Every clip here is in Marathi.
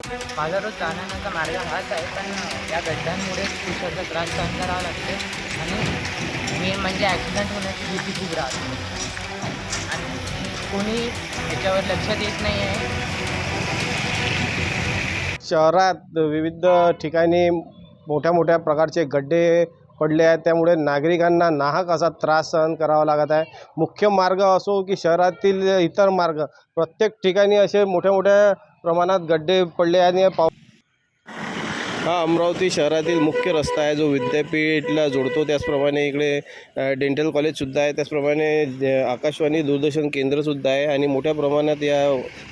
माझा रोज जाण्याचा मार्ग हाच आहे पण या गड्ड्यांमुळे पुष्कळचा त्रास सहन करावा लागते आणि मेन म्हणजे ॲक्सिडेंट होण्याची भीती खूप राहते. आणि कोणी याच्यावर लक्ष देत नाही आहे. शहरात विविध ठिकाणी मोठ्या मोठ्या प्रकारचे गड्डे पडले आहेत त्यामुळे नागरिकांना नाहक असा त्रास सहन करावा लागत आहे. मुख्य मार्ग असो की शहरातील इतर मार्ग प्रत्येक ठिकाणी असे मोठ्या मोठ्या प्रमाणात गड्डे पडले आणि पाव हा अमरावती शहरातील मुख्य रस्ता आहे जो विद्यापीठला जोडतो. त्याचप्रमाणे इकडे डेंटल कॉलेजसुद्धा आहे. त्याचप्रमाणे आकाशवाणी दूरदर्शन केंद्रसुद्धा आहे. आणि मोठ्या प्रमाणात या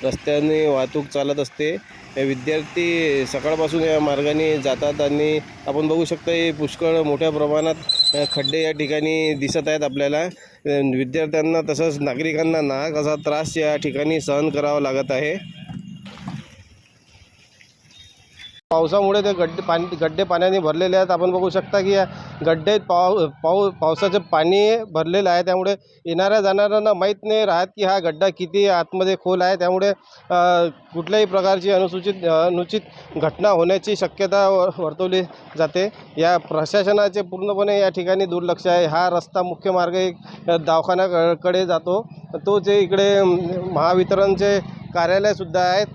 रस्त्याने वाहतूक चालत असते. विद्यार्थी सकाळपासून या मार्गाने जातात आणि आपण बघू शकता हे पुष्कळ मोठ्या प्रमाणात खड्डे या ठिकाणी दिसत आहेत आपल्याला. विद्यार्थ्यांना तसंच नागरिकांना नाहक असा त्रास या ठिकाणी सहन करावा लागत आहे. पावसामुळे ते गड्डे पाणी गड्डे पाण्याने भरलेले आहेत. आपण बघू शकता की या गड्डे पाव पाऊ पावसाचं पाणी भरलेलं आहे. त्यामुळे येणाऱ्या जाणाऱ्यांना माहीत नाही राहत की हा गड्डा किती आतमध्ये खोल आहे. त्यामुळे कुठल्याही प्रकारची अनुसूचित अनुचित घटना होण्याची शक्यता व- वर्तवली जाते. या प्रशासनाचे पूर्णपणे या ठिकाणी दुर्लक्ष आहे. हा रस्ता मुख्य मार्ग एक दवाखान्याकडे जातो. तोच इकडे महावितरणचे कार्यालयसुद्धा आहेत.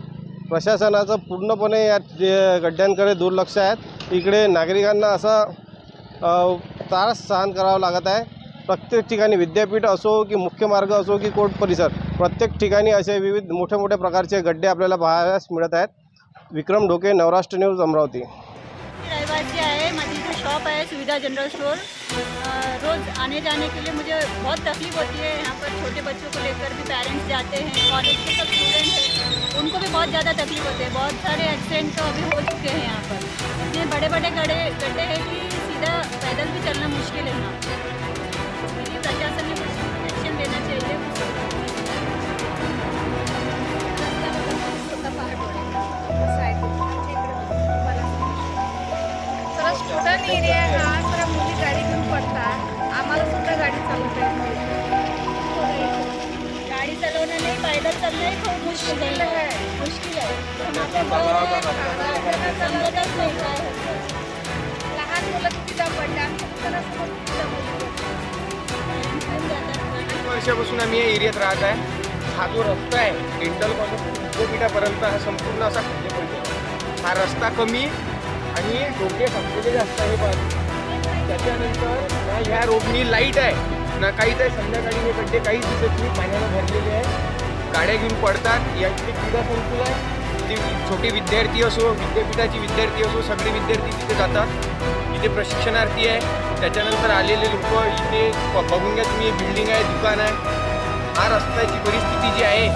प्रशासनाचं पूर्णपणे या गड्ड्यांकडे दुर्लक्ष आहेत इकडे नागरिकांना असा त्रास सहन करावा लागत आहे. प्रत्येक ठिकाणी विद्यापीठ असो की मुख्य मार्ग असो की कोर्ट परिसर प्रत्येक ठिकाणी असे विविध मोठ्या मोठ्या प्रकारचे गड्डे आपल्याला पाहायलाच मिळत आहेत. विक्रम ढोके नवराष्ट्र न्यूज अमरावती. रहिवासी आहे. माझी जो शॉप आहे सुविधा जनरल स्टोर रोज़ आने जाने के लिए मुझे बहुत तकलीफ होती है. यहाँ पर छोटे बच्चे लेकर भी पेरेंट्स जाते हैं कॉलेज के सब स्टूडेंट हैं उनको भी बहुत ज़्यादा तकलीफ़ होती है। बहुत सारे एक्सीडेंट तो अभी हो चुके हैं यहाँ पर। इतने बड़े बड़े गड्ढे गड्ढे हैं कि सीधा पैदल भी चलना मुश्किल है यहाँ। इसके लिए प्रशासन ने कुछ एक्शन लेना चाहिए। स्टुडंट एरिया मुश्किल समजतच नाही काय लहान मुलं पडले आमच्या किती वर्षापासून आम्ही या एरियात राहत आहे. हा जो रस्ता आहे डेंटल कॉलेज हा संपूर्ण असा खड्डे पडतो. हा रस्ता कमी आणि डोके फाटलेले जास्त आहे पण त्याच्यानंतर ह्या रोडनी लाइट आहे. ना काहीच आहे. संध्याकाळी हे खड्डे काहीच दिसत नाही. पाण्यानं भरलेले आहे. गाड्या घेऊन पडतात यांची क्रीडा संकुल आहे. ते छोटे विद्यार्थी असो विद्यापीठाचे विद्यार्थी असो सगळे विद्यार्थी तिथे जातात. इथे प्रशिक्षणार्थी आहे. त्याच्यानंतर आलेले लोक इथे ब- बघून घ्या तुम्ही बिल्डिंग आहे दुकान आहे. हा रस्त्याची परिस्थिती जी आहे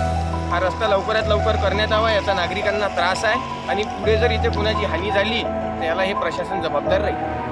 हा रस्ता लवकरात लवकर करण्यात यावा याचा नागरिकांना त्रास आहे. आणि पुढे जर इथे कुणाची हानी झाली तर याला हे प्रशासन जबाबदार राहील.